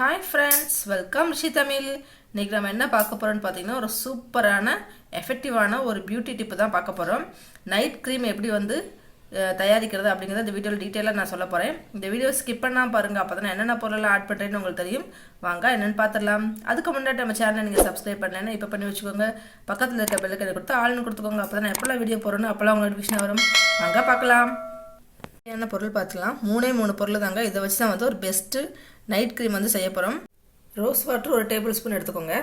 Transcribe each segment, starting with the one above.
Hi friends welcome Rishi Tamil இன்றைக்கி நம்ம என்ன பார்க்க போகிறோம்னு பார்த்தீங்கன்னா ஒரு சூப்பரான எஃபெக்டிவான ஒரு பியூட்டி டிப்பு தான் பார்க்க போகிறோம் நைட் க்ரீம் எப்படி வந்து தயாரிக்கிறது அப்படிங்கிறத இந்த வீடியோவில் டீட்டெயிலாக நான் சொல்ல போகிறேன் இந்த வீடியோ ஸ்கிப் பண்ணால் பாருங்கள் அப்போ தான் என்னென்ன பொருளெல்லாம் ஆட் பண்ணுறேன்னு உங்களுக்கு தெரியும். வாங்க என்னென்னு பார்த்துடலாம். அதுக்கு முன்னாடி நம்ம சேனலை நீங்கள் சப்ஸ்கிரைப் பண்ணலன்னா இப்போ பண்ணி வச்சுக்கோங்க. பக்கத்தில் இருக்க பெல்லுக்கு கொடுத்து ஆள்னு கொடுத்துக்கோங்க. அப்போ தான் எப்போல்லாம் வீடியோ போகிறோன்னு அப்போல்லாம் உங்களுக்கு நோட்டிஃபிகேஷன் வரும். வாங்க பார்க்கலாம். என்ன பொருள் பார்த்துக்கலாம். மூணே மூணு பொருள் தாங்க இதை வச்சு தான் வந்து ஒரு பெஸ்ட்டு நைட் க்ரீம் வந்து செய்ய போகிறோம் ரோஸ் வாட்டர் ஒரு டேபிள் ஸ்பூன் எடுத்துக்கோங்க.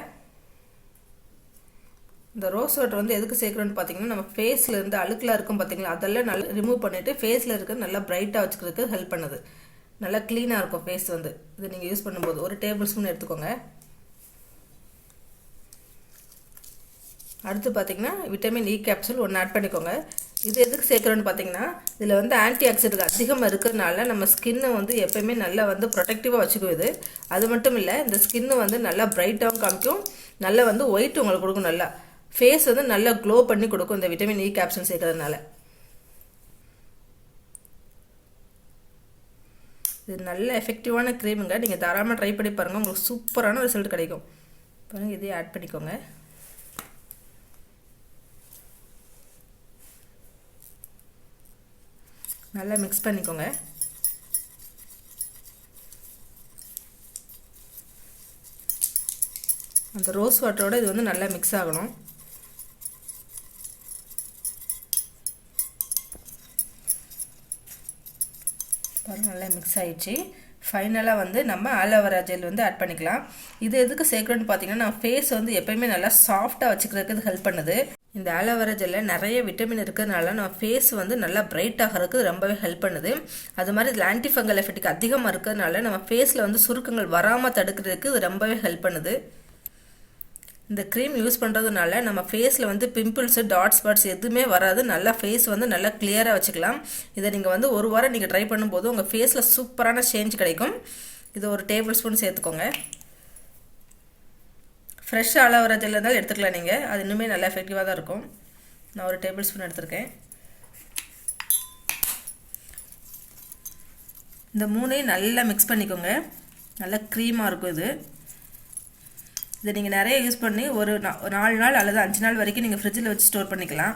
இந்த ரோஸ் வாட்டர் வந்து எதுக்கு சேர்க்குறோன்னு பார்த்தீங்கன்னா நம்ம ஃபேஸில் இருந்து அழுக்கெலாம் இருக்கும் பார்த்தீங்களா? அதெல்லாம் நல்லா ரிமூவ் பண்ணிவிட்டு ஃபேஸில் இருக்க நல்லா பிரைட்டாக வச்சுக்கிறதுக்கு ஹெல்ப் பண்ணுது. நல்லா க்ளீனாக இருக்கும் ஃபேஸ் வந்து. இது நீங்கள் யூஸ் பண்ணும்போது ஒரு டேபிள் ஸ்பூன் எடுத்துக்கோங்க. அடுத்து பார்த்தீங்கன்னா விட்டமின் இ கேப்சூல் ஒன்று ஆட் பண்ணிக்கோங்க. இது எதுக்கு சேர்க்குறோன்னு பார்த்தீங்கன்னா இதில் வந்து ஆன்டி ஆக்சிடென்ட் அதிகமாக இருக்கிறதுனால நம்ம ஸ்கின்னை வந்து எப்பயுமே நல்லா வந்து ப்ரொடெக்டிவாக வச்சுக்குது அது மட்டும் இல்லை இந்த ஸ்கின்னு வந்து நல்லா பிரைட்டாகவும் காமிக்கும். நல்லா வந்து ஒயிட் உங்களுக்கு கொடுக்கும் நல்லா. ஃபேஸ் வந்து நல்லா க்ளோ பண்ணி கொடுக்கும் இந்த விட்டமின் இ கேப்சூல் சேர்க்கறதுனால. இது நல்ல எஃபெக்டிவான க்ரீமுங்க நீங்கள் தாராளமாக ட்ரை பண்ணி பாருங்கள் உங்களுக்கு சூப்பரான ரிசல்ட் கிடைக்கும். பாருங்கள் இதையும் ஆட் பண்ணிக்கோங்க. நல்லா மிக்ஸ் பண்ணிக்கோங்க. அந்த ரோஸ் வாட்டரோட இது வந்து நல்லா மிக்ஸ் ஆகணும். பாருங்கள் நல்லா மிக்ஸ் ஆகிடுச்சு ஃபைனலாக வந்து நம்ம ஆலோவேரா ஜெல் வந்து ஆட் பண்ணிக்கலாம். இது எதுக்கு சேர்க்குறோன்னு பார்த்தீங்கன்னா நான் ஃபேஸ் வந்து எப்பயுமே நல்லா சாஃப்டாக வச்சுக்கிறதுக்கு இது ஹெல்ப் பண்ணுது. இந்த ஆலோவேரா ஜெல்லில் நிறைய விட்டமின் இருக்கிறதுனால நம்ம ஃபேஸ் வந்து நல்லா பிரைட் ஆகிறதுக்கு ரொம்பவே ஹெல்ப் பண்ணுது. அது மாதிரி இதில் ஆன்டிஃபங்கல் எஃபெக்ட் அதிகமாக இருக்கிறதுனால நம்ம ஃபேஸில் வந்து சுருக்கங்கள் வராமல் தடுக்கிறதுக்கு இது ரொம்பவே ஹெல்ப் பண்ணுது. இந்த க்ரீம் யூஸ் பண்ணுறதுனால நம்ம ஃபேஸில் வந்து பிம்பிள்ஸு டாட் ஸ்பாட்ஸ் எதுவுமே வராது. நல்லா ஃபேஸ் வந்து நல்லா கிளியராக வச்சுக்கலாம். இதை நீங்கள் வந்து ஒரு வாரம் நீங்கள் ட்ரை பண்ணும்போது உங்கள் ஃபேஸில் சூப்பரான சேஞ்ச் கிடைக்கும். இது ஒரு டேபிள் ஸ்பூன் சேர்த்துக்கோங்க ஃப்ரெஷ் அலோவேரா ஜெல் இருந்தாலும் எடுத்துக்கலாம் நீங்கள் அது இன்னுமே நல்லா எஃபெக்டிவாக தான் இருக்கும். நான் ஒரு டேபிள் ஸ்பூன் எடுத்திருக்கேன். இந்த மூணையும் நல்லா மிக்ஸ் பண்ணிக்கோங்க. நல்லா க்ரீமாக இருக்கும் இது. இதை நீங்கள் நிறைய யூஸ் பண்ணி ஒரு நா- நாலு நாள் அல்லது அஞ்சு நாள் வரைக்கும் நீங்கள் ஃப்ரிட்ஜில் வச்சு ஸ்டோர் பண்ணிக்கலாம்.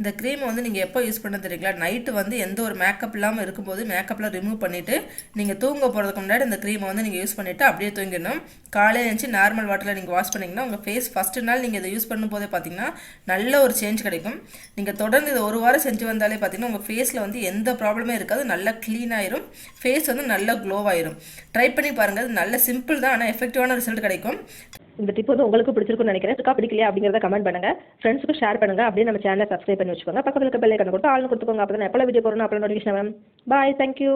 இந்த க்ரீமை வந்து நீங்கள் எப்போ யூஸ் பண்ண தெரியுங்களா நைட்டு வந்து எந்த ஒரு மேக்கப் இல்லாமல் இருக்கும்போது மேக்கப்லாம் ரிமூவ் பண்ணிவிட்டு நீங்கள் தூங்க போகிறதுக்கு முன்னாடி இந்த க்ரீமை வந்து நீங்கள் யூஸ் பண்ணிவிட்டு அப்படியே தூங்கிடணும். காலையில் எழுந்துச்சு நார்மல் வாட்டரில் நீங்கள் வாஷ் பண்ணிங்கன்னா உங்கள் ஃபேஸ் ஃபஸ்ட்டு நாள் நீங்கள் இதை யூஸ் பண்ணும்போதே பார்த்தீங்கன்னா நல்ல ஒரு சேஞ்ச் கிடைக்கும். நீங்கள் தொடர்ந்து இதை ஒரு வாரம் செஞ்சு வந்தாலே பார்த்தீங்கன்னா உங்கள் ஃபேஸில் வந்து எந்த ப்ராப்ளமே இருக்காது. நல்லா க்ளீன் ஆயிரும். ஃபேஸ் வந்து நல்லா க்ளோ ஆயிரும். ட்ரை பண்ணி பாருங்கள் நல்ல சிம்பிள் தான் ஆனால் எஃபெக்டிவான ரிசல்ட் கிடைக்கும். இந்த டிப் வந்து உங்களுக்கு பிடிச்சிருக்கும்னு நினைக்கிறேன். இருக்கா பிடிக்கலையா அப்படிங்கிறத கமெண்ட் பண்ணுங்க. ஃப்ரெண்ட்ஸுக்கு ஷேர் பண்ணுங்க. அப்படியே நம்ம சேனலை சப்ஸ்கிரைப் பண்ணி வச்சுக்கோங்க. பக்கத்தில் இருக்க பெல் ஐக்கன் கொடுத்து ஆள் கொடுத்துக்கோங்க. அப்போ தான் எப்போ வீடியோ போகிறோம் அப்போ நோட்டிஃபிகேஷன் மேம் பாய் தேங்க்யூ